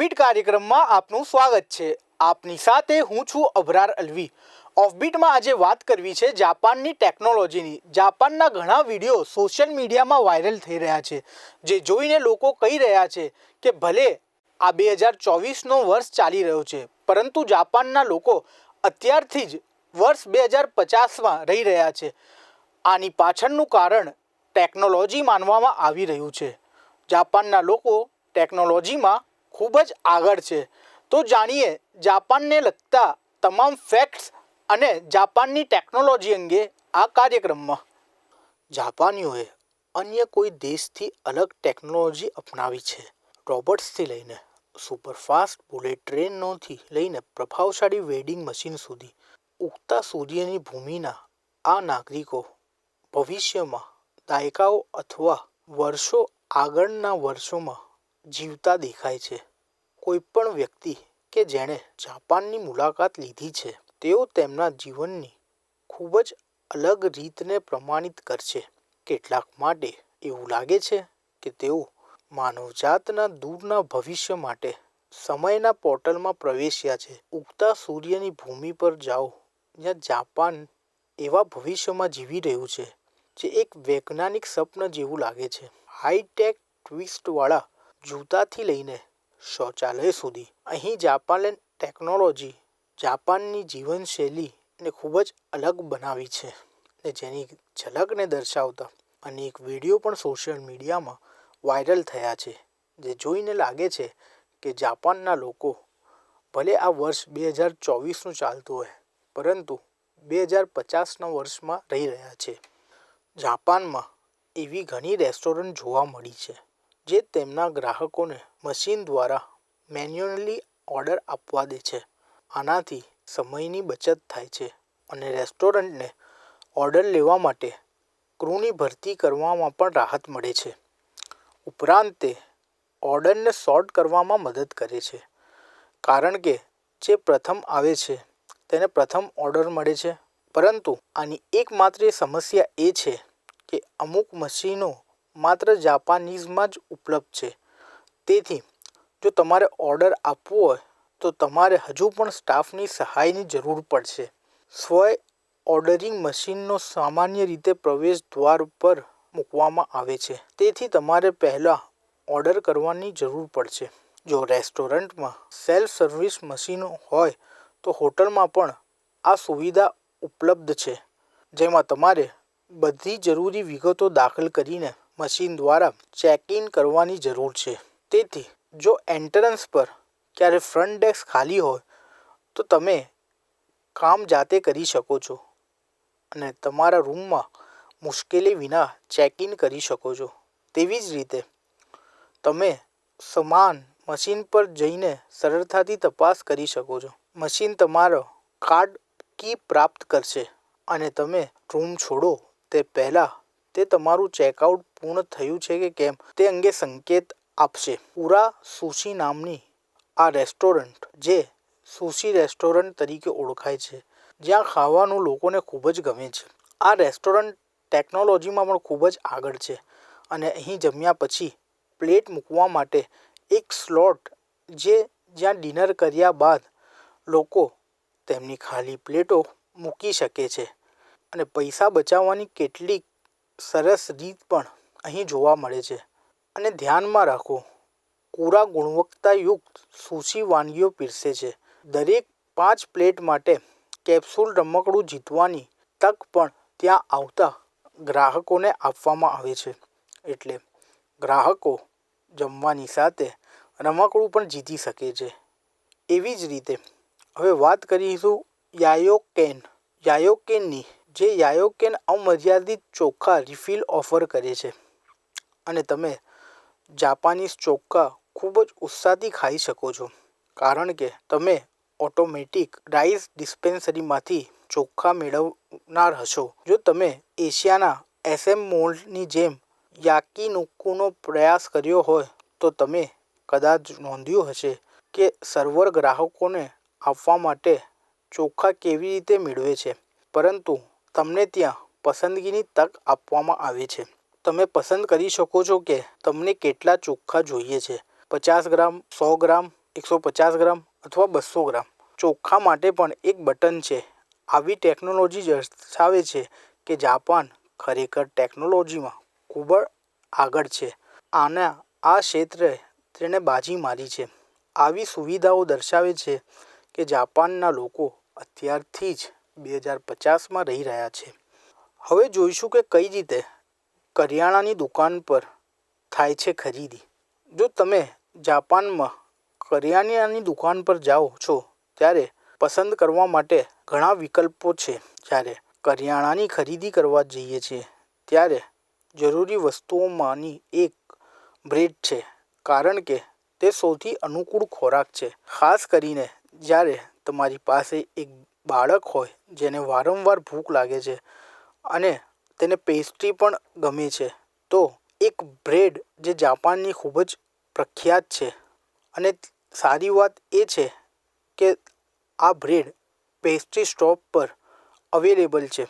Offbeat કાર્યક્રમમાં આપનું સ્વાગત છે. આપની સાથે હું છું અભરાર અલવી. ઓફબીટમાં આજે વાત કરવી છે જાપાનની ટેકનોલોજીની જાપાનના ઘણા વીડિયો સોશિયલ મીડિયામાં વાયરલ થઈ રહ્યા છે. જે જોઈને લોકો કહી રહ્યા છે કે ભલે આ બે હજાર ચોવીસનો વર્ષ ચાલી રહ્યો છે, પરંતુ જાપાનના લોકો અત્યારથી જ વર્ષ બે હજાર પચાસમાં રહી રહ્યા છે. આની પાછળનું કારણ ટેકનોલોજી માનવામાં આવી રહ્યું છે. જાપાનના લોકો ટેકનોલોજીમાં ખૂબ જ આગળ છે. તો જાણીએ, જાપાનને લગતા તમામ ફેક્ટ્સ અને જાપાનની ટેકનોલોજી અંગે આ કાર્યક્રમમાં. જાપાનીઓએ અન્ય કોઈ દેશથી અલગ ટેકનોલોજી અપનાવી છે. રોબોટ્સથી લઈને સુપરફાસ્ટ બુલેટ ટ્રેનોથી લઈને પ્રભાવશાળી વેડિંગ મશીન સુધી ઉગતા સૂર્યની ભૂમિના આ નાગરિકો ભવિષ્યમાં દાયકાઓ અથવા વર્ષો આગળના વર્ષોમાં જીવતા દેખાય છે. કોઈ પણ વ્યક્તિ કે જેણે જાપાનની મુલાકાત લીધી છે, તેઓ તેમના જીવનની ખૂબ જ અલગ રીતને પ્રમાણિત કરશે. કેટલાક માટે એવું લાગે છે કે તેઓ માનવજાતના દૂરના ભવિષ્ય માટે સમયના પોર્ટલમાં પ્રવેશ્યા છે. ઉગતા સૂર્યની ભૂમિ પર જાઓ, જ્યાં જાપાન એવા ભવિષ્યમાં જીવી રહ્યું છે, જે એક વૈજ્ઞાનિક સ્વપ્ન જેવું લાગે છે. હાઈટેક ટ્વિસ્ટવાળા જૂતાથી લઈને શૌચાલય સુધી. અહીં જાપાન ટેકનોલોજી, જાપાનની જીવનશૈલીને ખૂબ જ અલગ બનાવી છે ને જેની ઝલકને દર્શાવતા અનેક વીડિયો પણ સોશિયલ મીડિયામાં વાયરલ થયા છે. જે જોઈને લાગે છે કે જાપાનના લોકો ભલે આ વર્ષ બે હજાર ચોવીસનું ચાલતું હોય, પરંતુ બે હજાર પચાસના વર્ષમાં રહી રહ્યા છે. જાપાનમાં એવી ઘણી રેસ્ટોરન્ટ જોવા મળી છે. જે તેમના ગ્રાહકોને મશીન દ્વારા મેન્યુઅલી ઓર્ડર આપવા દે છે. આનાથી સમયની બચત થાય છે અને રેસ્ટોરન્ટને ઓર્ડર લેવા માટે ક્રૂની ભરતી કરવામાં પણ રાહત મળે છે. ઉપરાંત તે ઓર્ડરને સોર્ટ કરવામાં મદદ કરે છે, કારણ કે જે પ્રથમ આવે છે તેને પ્રથમ ઓર્ડર મળે છે. પરંતુ આની એકમાત્ર સમસ્યા એ છે કે અમુક મશીનો માત્ર જાપાનીઝમાં જ ઉપલબ્ધ છે. તેથી, જો તમારે ઓર્ડર આપવો હોય, તો તમારે હજુ પણ સ્ટાફની સહાયની જરૂર પડશે. સ્વય ઓર્ડરિંગ મશીનનો સામાન્ય રીતે પ્રવેશ દ્વાર પર મૂકવામાં આવે છે. તેથી તમારે પહેલાં ઓર્ડર કરવાની જરૂર પડશે. જો રેસ્ટોરન્ટમાં સેલ્ફ સર્વિસ મશીનો હોય, તો હોટલમાં પણ આ સુવિધા ઉપલબ્ધ છે, જેમાં તમારે બધી જરૂરી વિગતો દાખલ કરીને મશીન દ્વારા ચેક ઇન કરવાની જરૂર છે. તેથી, જો એન્ટ્રન્સ પર ક્યારે ફ્રન્ટ ડેસ્ક ખાલી હોય, તો તમે કામ જાતે કરી શકો છો અને તમારા રૂમમાં મુશ્કેલી વિના ચેક ઇન કરી શકો છો. તેવી જ રીતે, તમે સમાન મશીન પર જઈને સરળતાથી તપાસ કરી શકો છો. મશીન તમારો કાર્ડ કી પ્રાપ્ત કરશે અને તમે રૂમ છોડો તે પહેલાં તે તમારું ચેકઆઉટ પૂર્ણ થયું છે કે કેમ? તે અંગે સંકેત આપશે. પૂરા સુશી નામની આ રેસ્ટોરન્ટ જે સુશી રેસ્ટોરન્ટ તરીકે ઓળખાય છે. જ્યાં ખાવાનું લોકોને ખૂબ જ ગમે છે. આ રેસ્ટોરન્ટ ટેકનોલોજીમાં પણ ખૂબ જ આગળ છે અને અહીં જમ્યા પછી પ્લેટ મૂકવા માટે એક સ્લોટ જે જ્યાં ડિનર કર્યા બાદ લોકો તેમની ખાલી પ્લેટો મૂકી શકે છે અને પૈસા બચાવવાની કેટલીક સરસ રીત પણ અહીં જોવા મળે છે. અને ધ્યાનમાં રાખો, કોરા ગુણવત્તાયુક્ત સુશી વાનગીઓ પીરસે છે. દરેક પાંચ પ્લેટ માટે કેપ્સ્યુલ રમકડું જીતવાની તક પણ ત્યાં આવતા ગ્રાહકોને આપવામાં આવે છે. એટલે ગ્રાહકો જમવાની સાથે રમકડું પણ જીતી શકે છે. એવી જ રીતે, હવે વાત કરીશું યાયોકેન, યાયોકેનની જે યાયોકેન અમર્યાદિત ચોખ્ખા રિફિલ ઓફર કરે છે. અને તમે જાપાનીઝ ચોખા ખૂબ જ ઉત્સાહથી ખાઈ શકો છો. કારણ કે તમે ઓટોમેટિક રાઈસ ડિસ્પેન્સરીમાંથી ચોખ્ખા મેળવનાર હશો. જો તમે એશિયાના એસએમ મોલ્ડની જેમ યાકીનુકુનો પ્રયાસ કર્યો હોય, તો તમે કદાચ નોંધ્યું હશે કે સર્વર ગ્રાહકોને આપવા માટે ચોખ્ખા કેવી રીતે મેળવે છે. પરંતુ તમને ત્યાં પસંદગીની તક આપવામાં આવે છે. તમે પસંદ કરી શકો છો કે તમને કેટલા ચોખ્ખા જોઈએ છે. પચાસ ગ્રામ, સો ગ્રામ, એકસો પચાસ ગ્રામ અથવા બસો ગ્રામ. ચોખ્ખા માટે પણ એક બટન છે. આવી ટેકનોલોજી દર્શાવે છે કે જાપાન ખરેખર ટેકનોલોજીમાં ખૂબ જ આગળ છે. આના, આ ક્ષેત્રે તેણે બાજી મારી છે. આવી સુવિધાઓ દર્શાવે છે કે જાપાનના લોકો અત્યારથી જ બે હજાર પચાસમાં રહી રહ્યા છે. હવે જોઈશું કે કઈ રીતે કરિયાણાની દુકાન પર થાય છે ખરીદી. જો તમે જાપાનમાં કરિયાણાની દુકાન પર જાઓ છો, ત્યારે પસંદ કરવા માટે ઘણા વિકલ્પો છે. જ્યારે કરિયાણાની ખરીદી કરવા જઈએ છીએ, ત્યારે જરૂરી વસ્તુઓમાંની એક બ્રેડ છે, કારણ કે તે સૌથી અનુકૂળ ખોરાક છે. ખાસ કરીને જ્યારે તમારી પાસે એક બાળક હોય, જેને વારંવાર ભૂખ લાગે છે અને તેને પેસ્ટ્રી પણ ગમે છે, તો એક બ્રેડ જે જાપાનની ખૂબ જ પ્રખ્યાત છે. અને સારી વાત એ છે કે આ બ્રેડ પેસ્ટ્રી શોપ પર અવેલેબલ છે.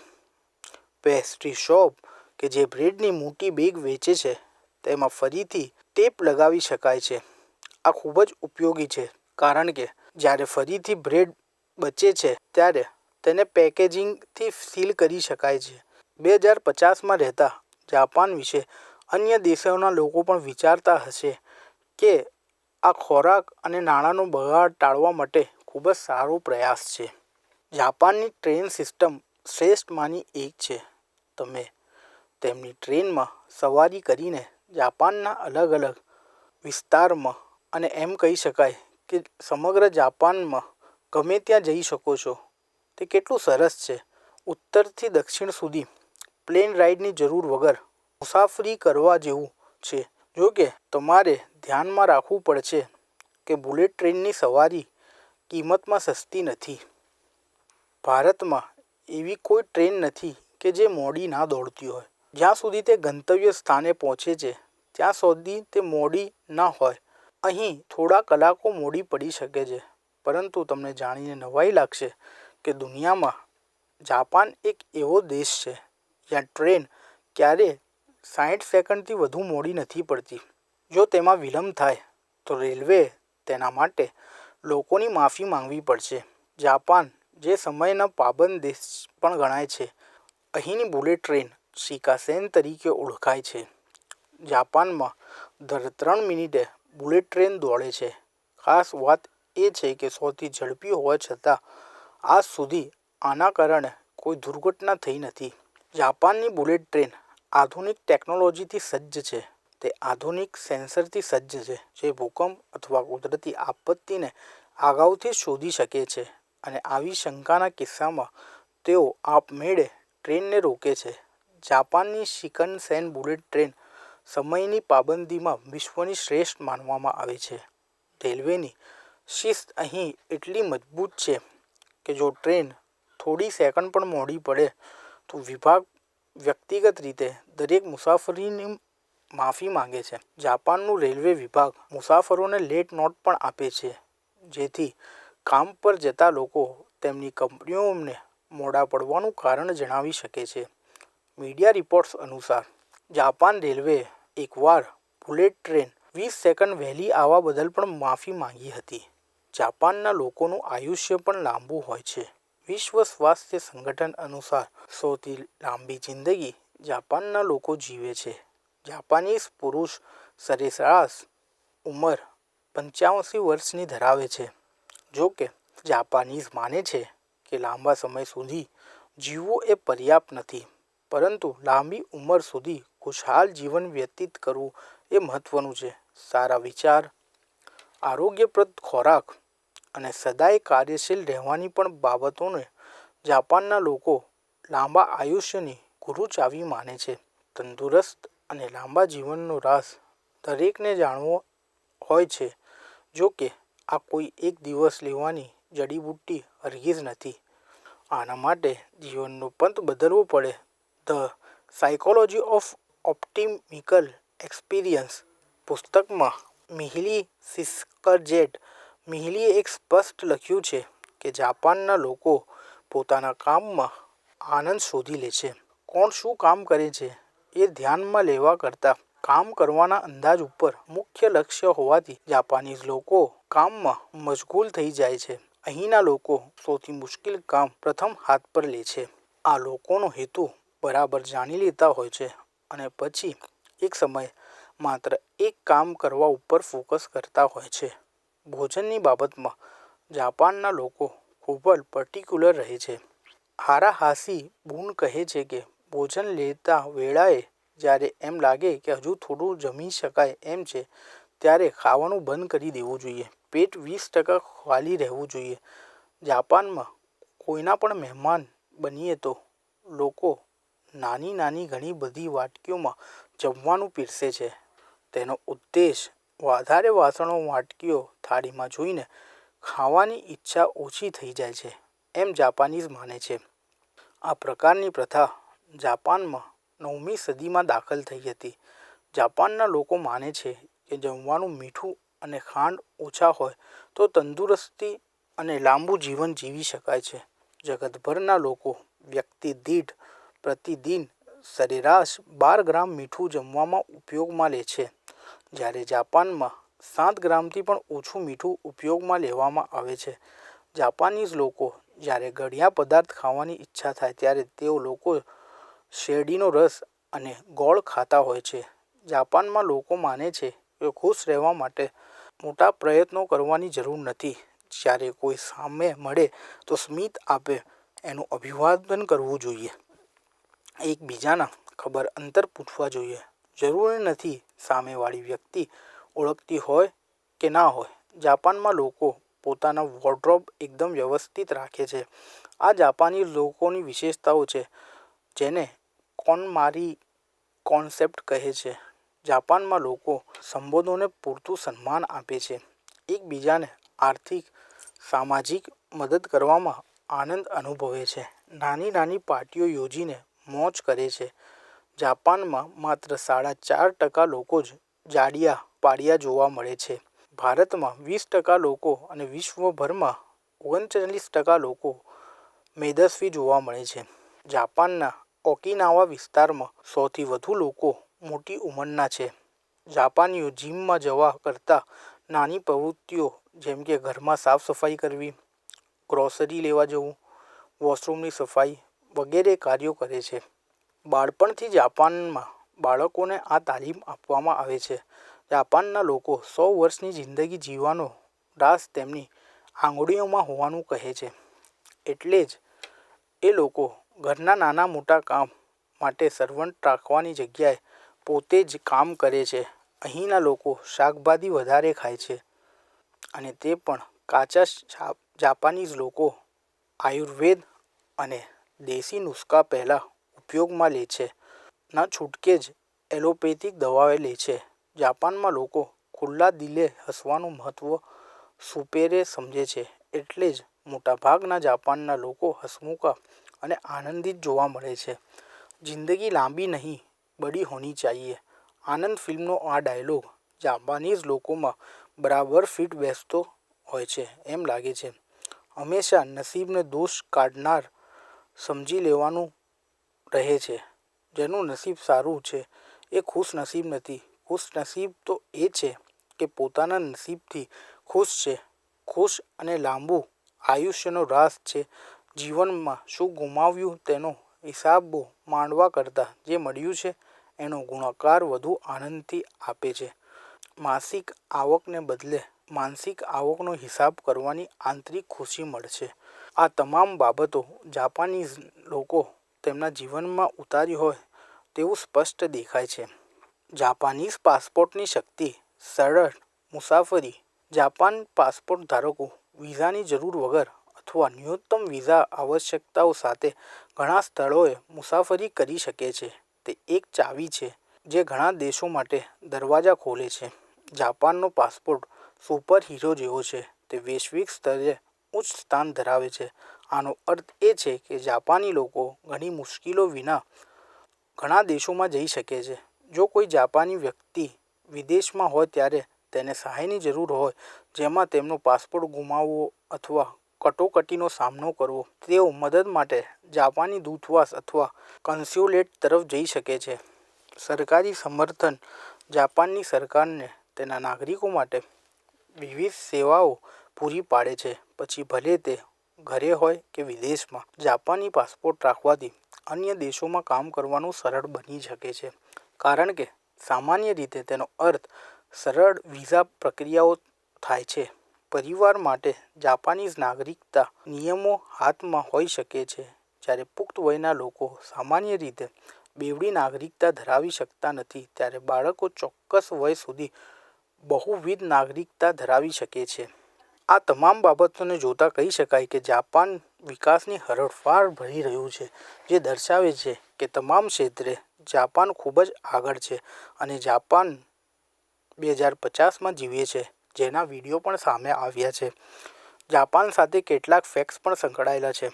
પેસ્ટ્રી શોપ કે જે બ્રેડની મોટી બેગ વેચે છે, તેમાં ફરીથી ટેપ લગાવી શકાય છે. આ ખૂબ જ ઉપયોગી છે, કારણ કે જ્યારે ફરીથી બ્રેડ બચે છે, ત્યારે તેને પેકેજિંગથી સીલ કરી શકાય છે. બે હજાર પચાસમાં રહેતા જાપાન વિશે અન્ય દેશોના લોકો પણ વિચારતા હશે કે આ ખોરાક અને નાણાંનો બગાડ ટાળવા માટે ખૂબ જ સારો પ્રયાસ છે. જાપાનની ટ્રેન સિસ્ટમ શ્રેષ્ઠમાંની એક છે. તમે તેમની ટ્રેનમાં સવારી કરીને જાપાનના અલગ અલગ વિસ્તારમાં અને એમ કહી શકાય કે સમગ્ર જાપાનમાં ગમે ત્યાં જઈ શકો છો. તે કેટલું સરસ છે. ઉત્તરથી દક્ષિણ સુધી પ્લેન રાઇડની જરૂર વગર મુસાફરી કરવા જેવું છે. જો કે તમારે ધ્યાનમાં રાખવું પડશે કે બુલેટ ટ્રેનની સવારી કિંમતમાં સસ્તી નથી. ભારતમાં એવી કોઈ ટ્રેન નથી કે જે મોડી ના દોડતી હોય. જ્યાં સુધી તે ગંતવ્ય સ્થાને પહોંચે છે, ત્યાં સુધી તે મોડી ના હોય. અહીં થોડા કલાકો મોડી પડી શકે છે. પરંતુ તમને જાણીને નવાઈ લાગશે કે દુનિયામાં જાપાન એક એવો દેશ છે, જ્યાં ટ્રેન ક્યારેય સાઠ સેકન્ડથી વધુ મોડી નથી પડતી. જો તેમાં વિલંબ થાય, તો રેલવે તેના માટે લોકોની માફી માંગવી પડશે. જાપાન, જે સમયનો પાબંદ દેશ પણ ગણાય છે, અહીંની બુલેટ ટ્રેન શિકાસેન તરીકે ઓળખાય છે. જાપાનમાં દર ત્રણ મિનિટે બુલેટ ટ્રેન દોડે છે. ખાસ વાત એ છે કે સૌથી ઝડપી હોવા છતાં આજ સુધી આના કારણે કોઈ દુર્ઘટના થઈ નથી. જાપાનની બુલેટ ટ્રેન આધુનિક ટેકનોલોજીથી સજ્જ છે. તે આધુનિક સેન્સરથી સજ્જ છે, જે ભૂકંપ અથવા કુદરતી આપત્તિને અગાઉથી શોધી શકે છે અને આવી શંકાના કિસ્સામાં તેઓ આપમેળે ટ્રેનને રોકે છે. જાપાનની શિકનસેન બુલેટ ટ્રેન સમયની પાબંદીમાં વિશ્વની શ્રેષ્ઠ માનવામાં આવે છે. રેલવેની શિસ્ત અહીં એટલી મજબૂત છે કે જો ટ્રેન થોડી સેકન્ડ પણ મોડી પડે, તો વિભાગ વ્યક્તિગત રીતે દરેક મુસાફરીની માફી માંગે છે. જાપાનનું રેલવે વિભાગ મુસાફરોને લેટ નોટ પણ આપે છે, જેથી કામ પર જતા લોકો તેમની કંપનીઓને મોડા પડવાનું કારણ જણાવી શકે છે. મીડિયા રિપોર્ટ્સ અનુસાર, જાપાન રેલવે એકવાર બુલેટ ટ્રેન વીસ સેકન્ડ વહેલી આવવા બદલ પણ માફી માંગી હતી. જાપાનના લોકોનું આયુષ્ય પણ લાંબુ હોય છે. વિશ્વ સ્વાસ્થ્ય સંગઠન અનુસાર સૌથી લાંબી જિંદગી જાપાનના લોકો જીવે છે. જાપાનીઝ પુરુષ સરેરાશ ઉંમર પંચ્યાસી વર્ષની ધરાવે છે. જો કે જાપાનીઝ માને છે કે લાંબા સમય સુધી જીવવું એ પર્યાપ્ત નથી, પરંતુ લાંબી ઉંમર સુધી ખુશહાલ જીવન વ્યતીત કરવું એ મહત્ત્વનું છે. સારા વિચાર, આરોગ્યપ્રદ ખોરાક અને સદાય કાર્યશીલ રહેવાની પણ બાબતોને જાપાનના લોકો લાંબા આયુષ્યની ગુરુ ચાવી માને છે. તંદુરસ્ત અને લાંબા જીવનનો રાસ દરેકને જાણવો હોય છે, જો કે આ કોઈ એક દિવસ લેવાની જડીબુટ્ટી હરગીજ નથી. આના માટે જીવનનો પંથ બદલવો પડે. The psychology of optimal experience પુસ્તકમાં મિહિલી સિસ્કરજેટ મિહિલીએ એક સ્પષ્ટ લખ્યું છે કે જાપાનના લોકો પોતાના કામમાં આનંદ શોધી લે છે. કોણ શું કામ કરે છે એ ધ્યાનમાં લેવા કરતાં કામ કરવાના અંદાજ ઉપર મુખ્ય લક્ષ્ય હોવાથી જાપાનીઝ લોકો કામમાં મશગુલ થઈ જાય છે. અહીંના લોકો સૌથી મુશ્કેલ કામ પ્રથમ હાથ પર લે છે. આ લોકોનો હેતુ બરાબર જાણી લેતા હોય છે અને પછી એક સમય માત્ર એક કામ કરવા ઉપર ફોકસ કરતા હોય છે. ભોજનની બાબતમાં જાપાનના લોકો ખૂબ જ પર્ટિક્યુલર રહે છે. હારાહાસી બુન કહે છે કે, ભોજન લેતા વેળાએ જ્યારે એમ લાગે કે હજુ થોડું જમી શકાય એમ છે, ત્યારે ખાવાનું બંધ કરી દેવું જોઈએ. પેટ વીસ ટકા ખાલી રહેવું જોઈએ. જાપાનમાં કોઈના પણ મહેમાન બનીએ તો લોકો નાની નાની ઘણી બધી વાટકીઓમાં જમવાનું પીરસે છે. તેનો ઉદ્દેશ વધારે વાસણો વાટકીઓ થાળીમાં જોઈને ખાવાની ઈચ્છા ઓછી થઈ જાય છે. એમ જાપાનીઝ માને છે. આ પ્રકારની પ્રથા જાપાનમાં નવમી સદીમાં દાખલ થઈ હતી. જાપાનના લોકો માને છે કે જમવાનું મીઠું અને ખાંડ ઓછા હોય તો તંદુરસ્તી અને લાંબુ જીવન જીવી શકાય છે. જગતભરના લોકો વ્યક્તિ દીઠ પ્રતિદિન સરેરાશ બાર ગ્રામ મીઠું જમવામાં ઉપયોગમાં લે છે. જ્યારે જાપાનમાં સાત ગ્રામથી પણ ઓછું મીઠું ઉપયોગમાં લેવામાં આવે છે. જાપાનીઝ લોકો જ્યારે ગળ્યા પદાર્થ ખાવાની ઈચ્છા થાય ત્યારે તેઓ લોકો શેરડીનો રસ અને ગોળ ખાતા હોય છે. જાપાનમાં લોકો માને છે કે ખુશ રહેવા માટે મોટા પ્રયત્નો કરવાની જરૂર નથી. જ્યારે કોઈ સામે મળે તો સ્મિત આપે એનું અભિવાદન કરવું જોઈએ. એકબીજાના ખબર અંતર પૂછવા જોઈએ. જરૂરી નથી સામેવાળી વ્યક્તિ ઓળખતી હોય કે ના હોય. જાપાનમાં લોકો પોતાના વોર્ડ્રોબ એકદમ વ્યવસ્થિત રાખે છે. આ જાપાની લોકોની વિશેષતાઓ છે, જેને કોનમારી કોન્સેપ્ટ કહે છે. જાપાનમાં લોકો સંબોધોને પૂરતું સન્માન આપે છે. એકબીજાને આર્થિક, સામાજિક મદદ કરવામાં આનંદ અનુભવે છે. નાની નાની પાર્ટીઓ યોજીને મોજ કરે છે. જાપાનમાં માત્ર સાડા ચાર ટકા લોકો જ જાડિયા પાડિયા જોવા મળે છે. ભારતમાં વીસ ટકા લોકો અને વિશ્વભરમાં ઓગણચાલીસ ટકા લોકો મેદસ્વી જોવા મળે છે. જાપાનના ઓકિનાવા વિસ્તારમાં સૌથી વધુ લોકો મોટી ઉંમરના છે. જાપાનીઓ જીમમાં જવા કરતાં નાની પ્રવૃત્તિઓ જેમ કે ઘરમાં સાફ સફાઈ કરવી ગ્રોસરી લેવા જવું વોશરૂમની સફાઈ વગેરે કાર્યો કરે છે. બાળપણથી જાપાનમાં બાળકોને આ તાલીમ આપવામાં આવે છે. જાપાનના લોકો સો વર્ષની જિંદગી જીવવાનો રાસ તેમની આંગળીઓમાં હોવાનું કહે છે. એટલે જ એ લોકો ઘરના નાના મોટા કામ માટે સર્વન્ટ રાખવાની જગ્યાએ પોતે જ કામ કરે છે. અહીંના લોકો શાકભાજી વધારે ખાય છે અને તે પણ કાચા જાપાનીઝ લોકો આયુર્વેદ અને દેશી નુસ્ખા પહેલાં ઉપયોગમાં લે છે. ના છૂટકે જ એલોપેથિક દવાઓ લે છે. જાપાનમાં લોકો ખુલ્લા દિલે હસવાનું મહત્ત્વ સુપેરે સમજે છે. એટલે જ મોટાભાગના જાપાનના લોકો હસમુખા અને આનંદિત જોવા મળે છે. જિંદગી લાંબી નહીં, બડી હોની ચાહીએ. આનંદ ફિલ્મનો આ ડાયલોગ જાપાનીઝ લોકોમાં બરાબર ફિટ બેસતો હોય છે એમ લાગે છે. હંમેશા નસીબને દોષ કાઢનાર સમજી લેવાનું રહે છે. જેનું નસીબ સારું છે. એ ખુશ નસીબ નથી. ખુશ નસીબ તો એ છે કે પોતાના નસીબથી ખુશ છે. ખુશ અને લાંબુ આયુષ્યનો રાસ છે. જીવનમાં શું ગુમાવ્યું તેનો હિસાબ માંડવા કરતાં જે મળ્યું છે એનો ગુણાકાર વધુ આનંદથી આપે છે. માસિક આવકને બદલે માનસિક આવકનો હિસાબ કરવાની આંતરિક ખુશી મળશે. આ તમામ બાબતો જાપાનીઝ લોકો તેમના જીવનમાં ઉતારી હોય તેવું સ્પષ્ટ દેખાય છે. જાપાનીઝ પાસપોર્ટની શક્તિ, સરળ, મુસાફરી, જાપાન પાસપોર્ટ ધારકો, વિઝાની જરૂર વગર અથવા ન્યૂનતમ વિઝા આવશ્યકતાઓ સાથે ઘણા સ્થળોએ મુસાફરી કરી શકે છે. તે એક ચાવી છે જે ઘણા દેશો માટે દરવાજા ખોલે છે. જાપાનનો પાસપોર્ટ સુપર હીરો જેવો છે. તે વૈશ્વિક સ્તરે ઉચ્ચ સ્થાન ધરાવે છે. આનો અર્થ એ છે કે જાપાની લોકો ઘણી મુશ્કેલીઓ વિના ઘણા દેશોમાં જઈ શકે છે. જો કોઈ જાપાની વ્યક્તિ વિદેશમાં હોય ત્યારે તેને સહાયની જરૂર હોય, જેમાં તેમનો પાસપોર્ટ ગુમાવવો અથવા કટોકટીનો સામનો કરવો, તેઓ મદદ માટે જાપાની દૂતાવાસ અથવા કન્સ્યુલેટ તરફ જઈ શકે છે. સરકારી સમર્થન જાપાનની સરકારને તેના નાગરિકો માટે વિવિધ સેવાઓ પૂરી પાડે છે. પછી ભલે તે ઘરે હોય કે વિદેશમાં, જાપાની પાસપોર્ટ રાખવાથી અન્ય દેશોમાં કામ કરવાનું સરળ બની શકે છે. કારણ કે, સામાન્ય રીતે તેનો અર્થ સરળ વિઝા પ્રક્રિયાઓ થાય છે. પરિવાર માટે જાપાનીઝ નાગરિકતા નિયમો હાથમાં હોઈ શકે છે. જ્યારે પુખ્ત વયના લોકો સામાન્ય રીતે બેવડી નાગરિકતા ધરાવી શકતા નથી, ત્યારે બાળકો ચોક્કસ વય સુધી બહુવિધ નાગરિકતા ધરાવી શકે છે. આ તમામ બાબતોને જોતા કહી શકાય કે જાપાન વિકાસની હરણફાળ ભરી રહ્યું છે, જે દર્શાવે છે કે તમામ ક્ષેત્રે જાપાન ખૂબ જ આગળ છે અને જાપાન બે હજાર પચાસમાં જીવે છે, જેના વીડિયો પણ સામે આવ્યા છે. જાપાન સાથે કેટલાક ફેક્ટ્સ પણ સંકળાયેલા છે,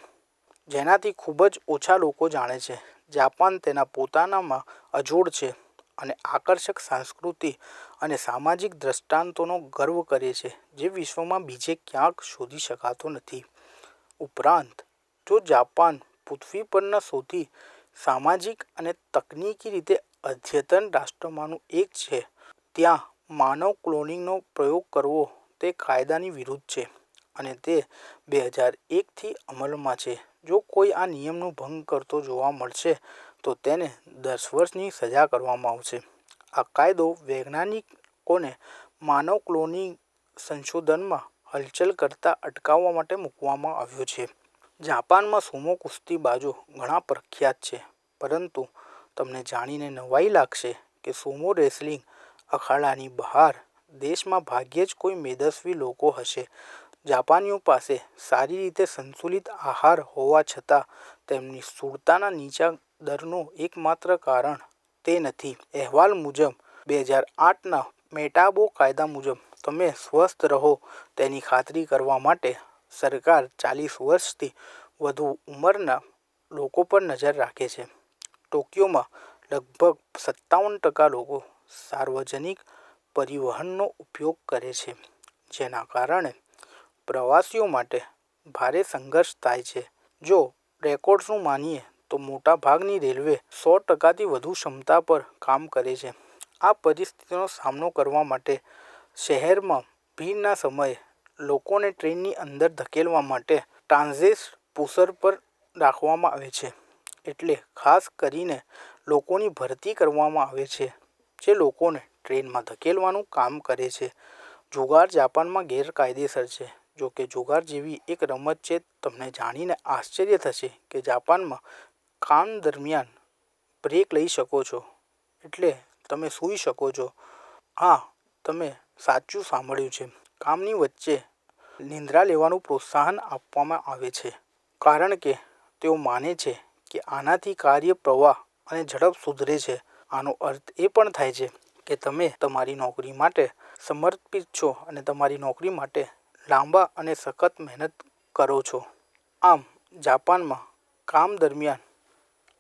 જેનાથી ખૂબ જ ઓછા લોકો જાણે છે. જાપાન તેના પોતાનામાં અજોડ છે અને આકર્ષક સાંસ્કૃતિ અને સામાજિક દ્રષ્ટાંતોનો ગર્વ કરે છે, જે વિશ્વમાં બીજે ક્યાંક શોધી શકાતો નથી. ઉપરાંત, જો જાપાન પૃથ્વી પરના સૌથી સામાજિક અને તકનીકી રીતે અદ્યતન રાષ્ટ્રમાંનું એક છે, ત્યાં માનવ ક્લોનિંગનો પ્રયોગ કરવો તે કાયદાની વિરુદ્ધ છે અને તે બે હજાર એકથી અમલમાં છે. જો કોઈ આ નિયમનો ભંગ કરતો જોવા મળશે તો તેને દસ વર્ષની સજા કરવામાં આવશે. આ કાયદો વૈજ્ઞાનિકોને માનવ ક્લોનિંગ સંશોધનમાં હલચલ કરતા અટકાવવા માટે મૂકવામાં આવ્યો છે. જાપાનમાં સુમો કુસ્તીબાજો ઘણા પ્રખ્યાત છે, પરંતુ તમને જાણીને નવાઈ લાગશે કે સુમો રેસલિંગ અખાડાની બહાર દેશમાં ભાગ્યે જ કોઈ મેદસ્વી લોકો હશે. જાપાનીઓ પાસે સારી રીતે સંતુલિત આહાર હોવા છતાં તેમની સ્થૂળતાના નીચા દરનું એકમાત્ર કારણ તે નથી. અહેવાલ મુજબ, બે હજાર આઠના મેટાબો કાયદા મુજબ તમે સ્વસ્થ રહો. તેની ખાતરી કરવા માટે સરકાર ચાલીસ વર્ષથી વધુ ઉંમરના લોકો પર નજર રાખે છે. ટોક્યોમાં લગભગ સત્તાવન ટકા લોકો સાર્વજનિક પરિવહનનો ઉપયોગ કરે છે, જેના કારણે પ્રવાસીઓ માટે ભારે સંઘર્ષ થાય છે. જો રેકોર્ડ્સનું માનીએ તો મોટાભાગની રેલવે સો ટકાથી વધુ ક્ષમતા પર કામ કરે છે. આ પરિસ્થિતિનો સામનો કરવા માટે શહેરમાં ભીડના સમયે લોકોને ટ્રેનની અંદર ધકેલવા માટે ટ્રાન્ઝિટ પુસર પર રાખવામાં આવે છે. એટલે ખાસ કરીને લોકોની ભરતી કરવામાં આવે છે, જે લોકોને ટ્રેનમાં ધકેલવાનું કામ કરે છે. જુગાર જાપાનમાં ગેરકાયદેસર છે. જો કે જુગાર જેવી એક રમત છે, તમને જાણીને આશ્ચર્ય થશે કે જાપાનમાં કામ દરમિયાન બ્રેક લઈ શકો છો. એટલે તમે સૂઈ શકો છો. હા, તમે સાચું સાંભળ્યું છે. કામની વચ્ચે નિંદ્રા લેવાનું પ્રોત્સાહન આપવામાં આવે છે. કારણ કે તેઓ માને છે કે આનાથી કાર્ય પ્રવાહ અને ઝડપ સુધરે છે. આનો અર્થ એ પણ થાય છે કે તમે તમારી નોકરી માટે સમર્પિત છો અને તમારી નોકરી માટે લાંબા અને સખત મહેનત કરો છો. આમ, જાપાનમાં કામ દરમિયાન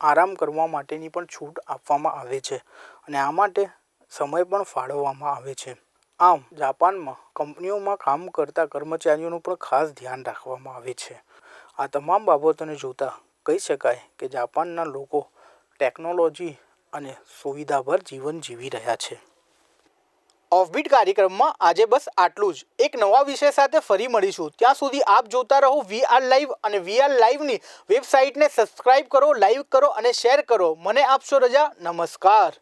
આરામ કરવા માટેની પણ છૂટ આપવામાં આવે છે અને આ માટે સમય પણ ફાળવવામાં આવે છે. આમ, જાપાનમાં કંપનીઓમાં કામ કરતા કર્મચારીઓનું પણ ખાસ ધ્યાન રાખવામાં આવે છે. આ તમામ બાબતોને જોતા કહી શકાય કે જાપાનના લોકો ટેકનોલોજી અને સુવિધાભર જીવન જીવી રહ્યા છે. ઓફબીટ કાર્યક્રમમાં આજે બસ આટલું જ. એક નવા વિષય સાથે ફરી મળીશું. ત્યાં સુધી આપ જોતા રહો વી આર લાઈવ અને વી આર લાઈવની વેબસાઇટને સબસ્ક્રાઇબ કરો લાઈવ કરો અને શેર કરો. મને આપશો રજા. નમસ્કાર.